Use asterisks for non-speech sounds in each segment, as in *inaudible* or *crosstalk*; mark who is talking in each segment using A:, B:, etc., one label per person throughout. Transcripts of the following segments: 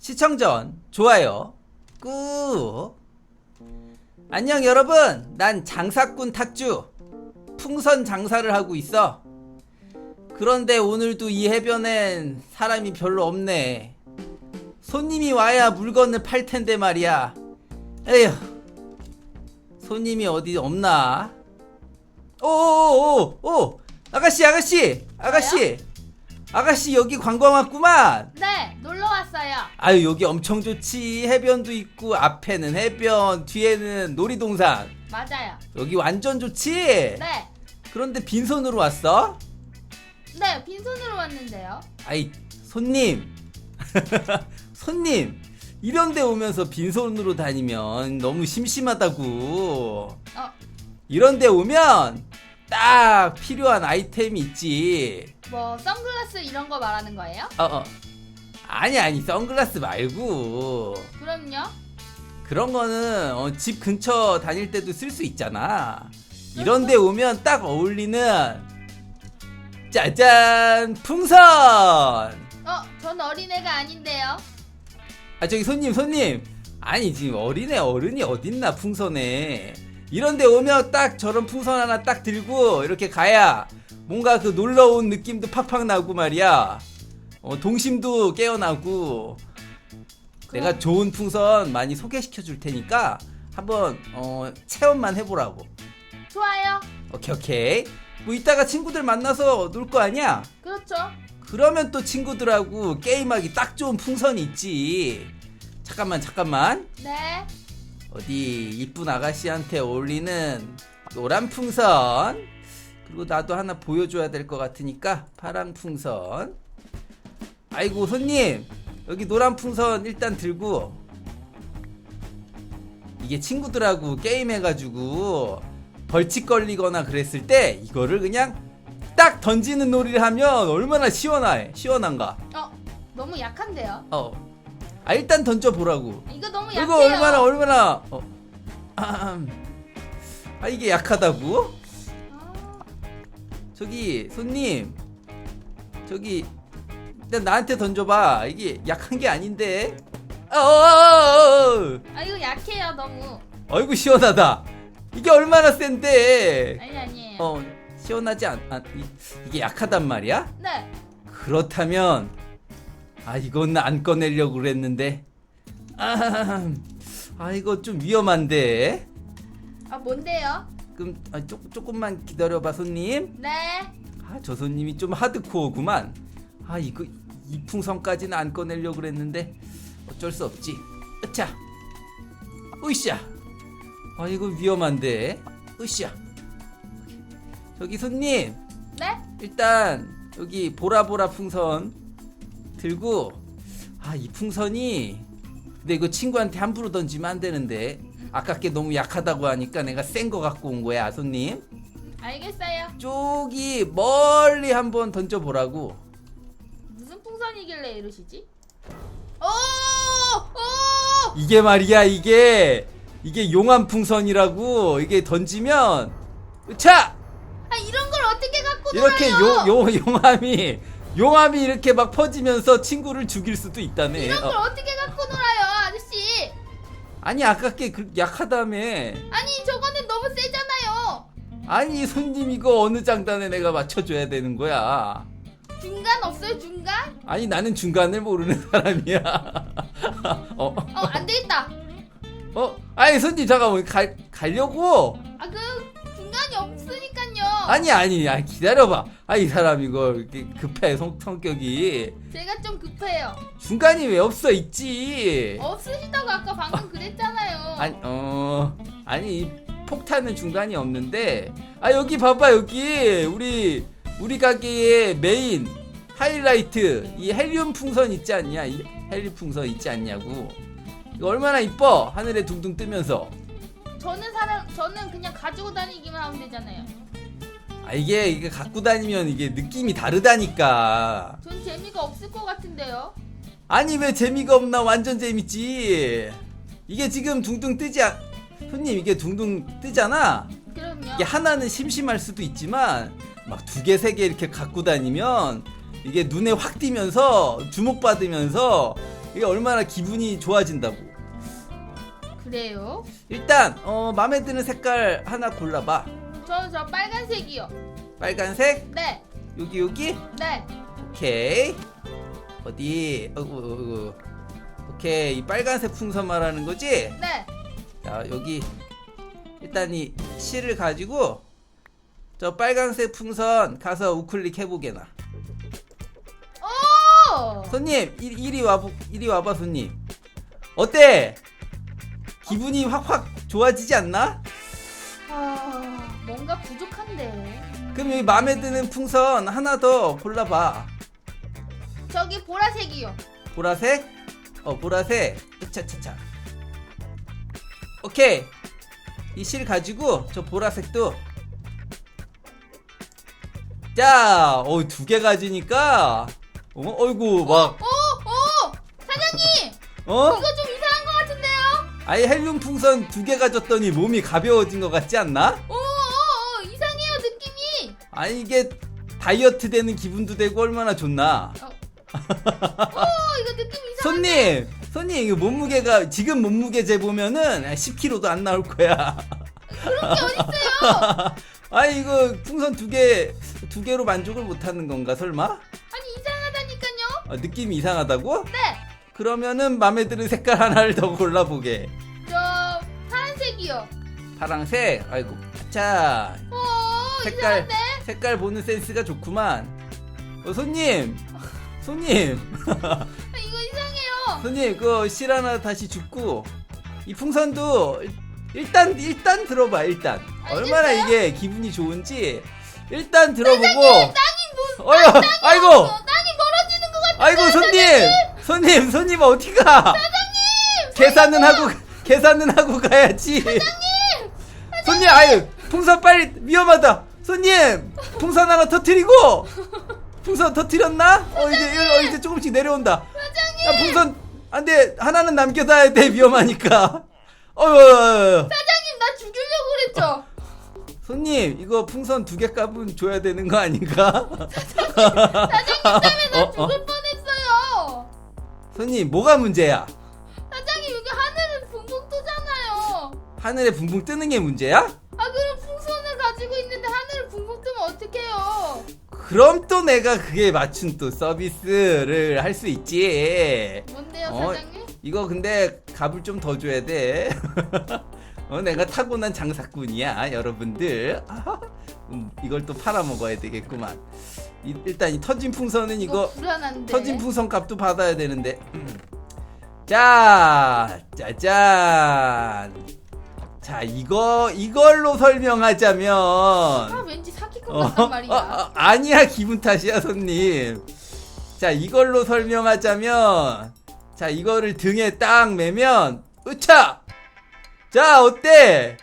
A: 시청 전 좋아요 꾹. 안녕 여러분. 난 장사꾼 탁주. 풍선 장사를 하고 있어. 그런데 오늘도 이 해변엔 사람이 별로 없네. 손님이 와야 물건을 팔 텐데 말이야. 에휴. 손님이 어디 없나? 오오오오 아가씨 아가씨 아가씨. 아가씨 여기 관광 왔구만.
B: 네, 왔어요.
A: 아유 여기 엄청 좋지 해변도 있고 앞에는 해변 뒤에는 놀이동산
B: 맞아요.
A: 여기 완전 좋지
B: 네,
A: 그런데 빈손으로 왔어
B: 네, 빈손으로 왔는데요.
A: 아이 손님 *laughs* 손님 이런데 오면서 빈손으로 다니면 너무 심심하다고
B: 어,
A: 이런데 오면 딱 필요한 아이템이 있지
B: 뭐 선글라스 이런 거 말하는 거예요?
A: 어, 어. 아니 아니 선글라스 말고
B: 그럼요.
A: 그런 거는 어, 집 근처 다닐 때도 쓸 수 있잖아. 이런데 오면 딱 어울리는 짜잔 풍선. 아
B: 어, 전 어린애가 아닌데요.
A: 저기 손님 손님. 아니 지금 어린애 어른이 어딨나 풍선에. 이런데 오면 딱 저런 풍선 하나 딱 들고 이렇게 가야 뭔가 그 놀러 온 느낌도 팍팍 나고 말이야. 어, 동심도 깨어나고 내가 좋은 풍선 많이 소개시켜 줄 테니까 한번 어, 체험만 해보라고.
B: 좋아요.
A: 오케이 오케이. 뭐 이따가 친구들 만나서 놀 거 아니야?
B: 그렇죠.
A: 그러면 또 친구들하고 게임하기 딱 좋은 풍선이 있지. 잠깐만 잠깐만.
B: 네,
A: 어디 이쁜 아가씨한테 어울리는 노란 풍선. 그리고 나도 하나 보여줘야 될 것 같으니까 파란 풍선. 아이고 손님 여기 노란 풍선 일단 들고 이게 친구들하고 게임해가지고 벌칙 걸리거나 그랬을 때 이거를 그냥 딱 던지는 놀이를 하면 얼마나 시원해 시원한가
B: 어, 너무 약한데요.
A: 어. 아 일단 던져보라고
B: 이거 너무 약해요.
A: 이거 얼마나 얼마나 어. 아 이게 약하다고?
B: 아,
A: 저기 손님 저기 일단 나한테 던져봐. 이게 약한 게 아닌데. 어, 어, 어, 어.
B: 아, 이거 약해요, 너무.
A: 어이구 시원하다. 이게 얼마나 센데.
B: 아니 아니에요.
A: 어 시원하지 않, 아, 이, 이게 약하단 말이야?
B: 네,
A: 그렇다면 아 이건 안 꺼내려고 그랬는데. 아, 아 이거 좀 위험한데.
B: 아 뭔데요?
A: 그럼 아, 조, 조금만 기다려봐 손님.
B: 네,
A: 아 저 손님이 좀 하드코어구만 아 이거 이 풍선까지는 안 꺼내려고 그랬는데 어쩔 수 없지. 으차 으쌰. 아 이거 위험한데. 으쌰. 저기 손님.
B: 네,
A: 일단 여기 보라보라 풍선 들고 아 이 풍선이 근데 이거 친구한테 함부로 던지면 안 되는데 아깝게 너무 약하다고 하니까 내가 센 거 갖고 온 거야 손님.
B: 알겠어요.
A: 저기 멀리 한번 던져보라고
B: 풍선이길래 이러시지? 오, 오,
A: 이게 말이야 이게 이게 용암 풍선이라고 이게 던지면
B: 자아 이런 걸 어떻게 갖고
A: 이렇게
B: 놀아요?
A: 요, 요 용암이 용암이 이렇게 막 퍼지면서 친구를 죽일 수도 있다네
B: 이런 걸
A: 어.
B: 어떻게 갖고 놀아요, 아저씨?
A: 아니 아깝게 그 약하다며
B: 아니 저거는 너무 세잖아요.
A: 아니 손님 이거 어느 장단에 내가 맞춰줘야 되는 거야
B: 중간 없어요 중간?
A: 아니 나는 중간을 모르는 사람이야 *laughs* 어?
B: 어 안 되겠다.
A: 어? 아니 손님 잠깐만 가, 가려고
B: 아 그 중간이 없으니까요.
A: 아니 아니 아니 기다려봐 아 이 사람 이거 이렇게 급해 성, 성격이
B: 제가 좀 급해요.
A: 중간이 왜 없어 있지
B: 없으시다고 아까 방금 그랬잖아요.
A: 아니 어 아니 이 폭탄은 중간이 없는데 아 여기 봐봐 여기 우리 우리 가게의 메인 하이라이트 이 헬륨 풍선 있지 않냐? 이 헬륨 풍선 있지 않냐고. 이거 얼마나 이뻐? 하늘에 둥둥 뜨면서.
B: 저는 사람 저는 그냥 가지고 다니기만 하면 되잖아요.
A: 아 이게 이게 갖고 다니면 이게 느낌이 다르다니까.
B: 전 재미가 없을 것 같은데요.
A: 아니 왜 재미가 없나? 완전 재밌지. 이게 지금 둥둥 뜨지 않 손님 이게 둥둥 뜨잖아?
B: 그럼요.
A: 이게 하나는 심심할 수도 있지만 막 두 개 세 개 이렇게 갖고 다니면 이게 눈에 확 띄면서 주목받으면서 이게 얼마나 기분이 좋아진다고.
B: 그래요?
A: 일단 어 마음에 드는 색깔 하나 골라봐.
B: 저는 저 빨간색이요.
A: 빨간색
B: 네,
A: 여기 여기
B: 네.
A: 오케이 어디 어구 어구 오케이 이 빨간색 풍선 말하는 거지?
B: 네.
A: 자 여기 일단 이 실을 가지고 저 빨간색 풍선 가서 우클릭 해보게나.
B: 오!
A: 손님 이, 이리 와봐 이리 와봐 손님 어때 기분이 확확 좋아지지 않나?
B: 아, 뭔가 부족한데.
A: 그럼 여기 마음에 드는 풍선 하나 더 골라봐
B: 저기 보라색이요.
A: 보라색 어 보라색 차차차 오케이 이 실 가지고 저 보라색도 자 어 두 개 가지니까 어 어이구 막
B: 오, 오! 사장님!
A: 어?
B: 이거 좀 이상한 것 같은데요?
A: 아예 헬륨 풍선 두 개 가졌더니 몸이 가벼워진 것 같지 않나?
B: 오, 오, 오, 이상해요, 느낌이.
A: 아니 이게 다이어트 되는 기분도 되고 얼마나 좋나
B: 어. 오, 이거 느낌 이상.
A: 손님 손님 이거 몸무게가 지금 몸무게 재보면은 10kg도 안 나올 거야
B: 그런 게 어딨어요? *laughs*
A: 아니 이거 풍선 두 개 두 개로 만족을 못 하는 건가 설마?
B: 아니, 이상하다니까요?
A: 아, 느낌이 이상하다고?
B: 네.
A: 그러면은 마음에 드는 색깔 하나를 더 골라보게
B: 저 파란색이요.
A: 파랑색 아이고 자
B: 오,
A: 색깔
B: 이상한데?
A: 색깔 보는 센스가 좋구만 어, 손님 손님
B: 아, 이거 이상해요.
A: 손님 그실 하나 다시 줍고 이 풍선도 일- 일단 일단 들어봐 일단 얼마나? 이게 기분이 좋은지 일단 들어보고.
B: 뭐,
A: 어휴 아이고.
B: 어, 땅이 멀어지는 것 같아.
A: 아이고 손님. 손님 손님 어디 가?
B: 사장님! *laughs*
A: 계산은 하고 *laughs* 계산은 하고 가야지. 손님 아유 풍선 빨리 위험하다. 손님 풍선 하나 터트리고. 풍선 터트렸나? 어 이제 어, 이제 조금씩 내려온다.
B: 사장님!
A: 야 풍선 안돼. 하나는 남겨놔야 돼 위험하니까. 어휴.
B: 사장님, 나 죽이려고 그랬죠?
A: 손님 이거 풍선 두 개 값은 줘야 되는 거 아닌가
B: 사장님 때문에 나
A: 어, 어.
B: 죽을 뻔했어요.
A: 손님 뭐가 문제야
B: 사장님, 여기 하늘은 붕붕 뜨잖아요.
A: 하늘에 붕붕 뜨는 게 문제야
B: 아, 그럼 풍선을 가지고 있는데 하늘을 붕붕 뜨면 어떡해요?
A: 그럼 또 내가 그게 맞춘 또 서비스를 할 수 있지
B: 뭔데요,
A: 어,
B: 사장님?
A: 이거 근데 값을 좀 더 줘야 돼. *laughs* 어, 내가 타고난 장사꾼이야, 여러분들. 음, 이걸 또 팔아 먹어야 되겠구만. 이- 일단 이 터진 풍선은
B: 이거
A: 이거
B: 불안한데.
A: 터진 풍선 값도 받아야 되는데. 자, 짜잔. 자, 이거 이걸로 설명하자면
B: 아, 왠지 사기 것
A: 어,
B: 같단 말이야.
A: 어, 어, 아니야 기분 탓이야 손님 자 이걸로 설명하자면 자 이거를 등에 딱 매면 으차 자 어때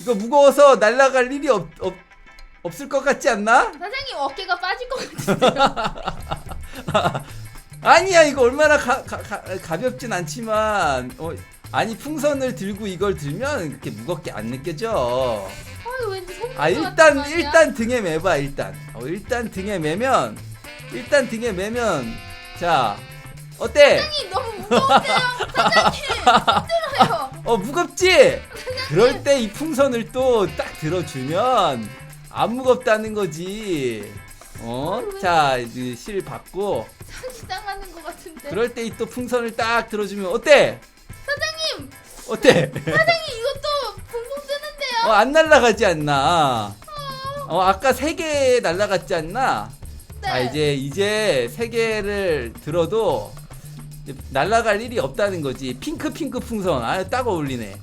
A: 이거 무거워서 날아갈 일이 없, 없, 없을 것 같지 않나
B: 사장님 어깨가 빠질 것 같은데요. *laughs*
A: 아니야 이거 얼마나 가, 가, 가, 가볍진 않지만 어, 아니 풍선을 들고 이걸 들면 이렇게 무겁게 안 느껴져
B: 아, 왠지 속는 아것
A: 일단. 일단 등에 매봐 일단 어, 일단 등에 매면 일단 등에 매면 자 어때
B: 사장님 너무 무거운데요. 사장님 *laughs* 힘들어요.
A: 어 무겁지? 그럴 때 이 풍선을 또 딱 들어주면 안 무겁다는 거지. 어자실 받고.
B: 사기 당하는 것 같은데.
A: 그럴 때 이 또 풍선을 딱 들어주면 어때?
B: 사장님,
A: 어때?
B: 사장님 이것도 붕붕 뜨는데요.
A: 어 안 날라가지 않나? 어. 아까 세 개 날라갔지 않나?
B: 네.
A: 자 이제 이제 세 개를 들어도 날아갈 일이 없다는 거지. 핑크 핑크 풍선. 아 딱 어울리네.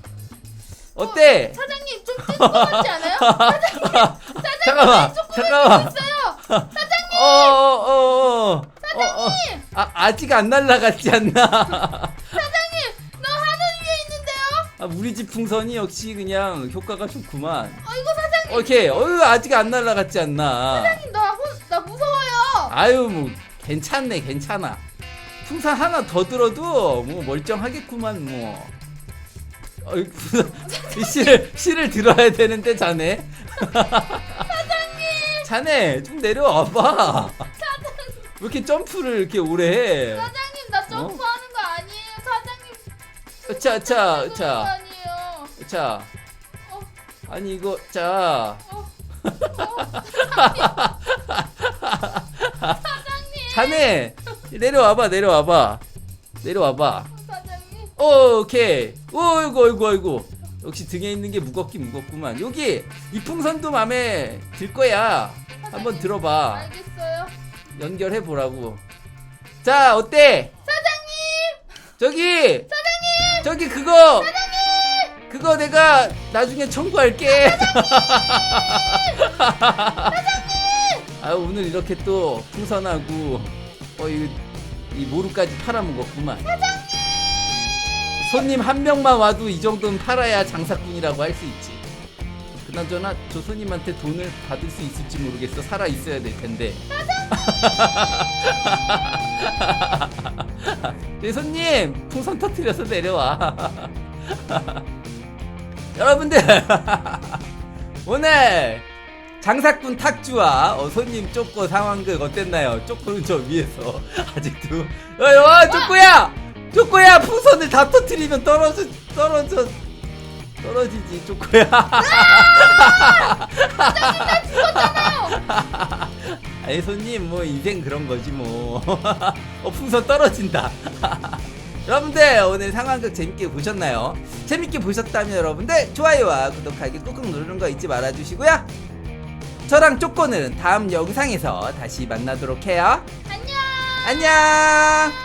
A: 어때?
B: 사장님 좀 뜬 것 같지 않아요? 사장님, 사장님
A: 잠깐만 잠깐만.
B: 있어요.
A: 어어 어 어
B: 사장님,
A: 아 아직 안 날아갔지 않나?
B: 사장님, 너 하늘 위에 있는데요?
A: 아, 우리 집 풍선이 역시 그냥 효과가 좋구만.
B: 어 이거 사장님,
A: 오케이. 어유 아직 안 날아갔지 않나?
B: 사장님 나, 혼, 나 무서워요.
A: 아유 뭐 괜찮네 괜찮아 풍선 하나 더 들어도 뭐 멀쩡하겠구만 뭐. 어이 이 씨를 씨를 들어야 되는데 자네. 자네 좀 내려와봐. 왜 이렇게 점프를 이렇게 오래 해?
B: 사장님 나 점프하는 거
A: 자, 자,
B: 그런 거
A: 자,
B: 아니에요.
A: 자.
B: 어.
A: 아니 이거 자.
B: 어. *laughs*
A: 자네 내려와봐, 내려와봐, 내려와봐.
B: 사장님.
A: 오, 오케이. 오, 이거, 이거, 이거. 역시 등에 있는 게 무겁긴 무겁구만. 여기 이 풍선도 마음에 들 거야. 한번 들어봐.
B: 알겠어요.
A: 연결해 보라고. 자, 어때?
B: 사장님.
A: 저기. 사장님. 저기 그거. 사장님. 그거 내가 나중에 청구할게. 사장님. *laughs* 아 오늘 이렇게 또 풍선하고 어 이 이 모루까지 팔아먹었구만. 사장님. 손님 한 명만 와도 이 정도는 팔아야 장사꾼이라고 할 수 있지. 그나저나 저 손님한테 돈을 받을 수 있을지 모르겠어. 살아 있어야 될 텐데. *laughs* 저희 손님 풍선 터트려서 내려와. *laughs* 여러분들 *laughs* 오늘 장사꾼 탁주와 어, 손님 쪼꼬 상황극 어땠나요? 쪼꼬는 저 위에서 *laughs* 아직도 어, 와 쪼꼬야 쪼꼬야 풍선을 다 터트리면 떨어져 떨어져 떨어지지 쪼꼬야. *laughs* 아니 손님 뭐 인생 그런 거지 뭐. *laughs* 어 풍선 떨어진다. 여러분들 오늘 상황극 재밌게 보셨나요? 재밌게 보셨다면 여러분들 좋아요와 구독하기 꾹꾹 누르는 거 잊지 말아주시고요. 저랑 쪼꼬는 다음 영상에서 다시 만나도록 해요.
B: 안녕.
A: 안녕.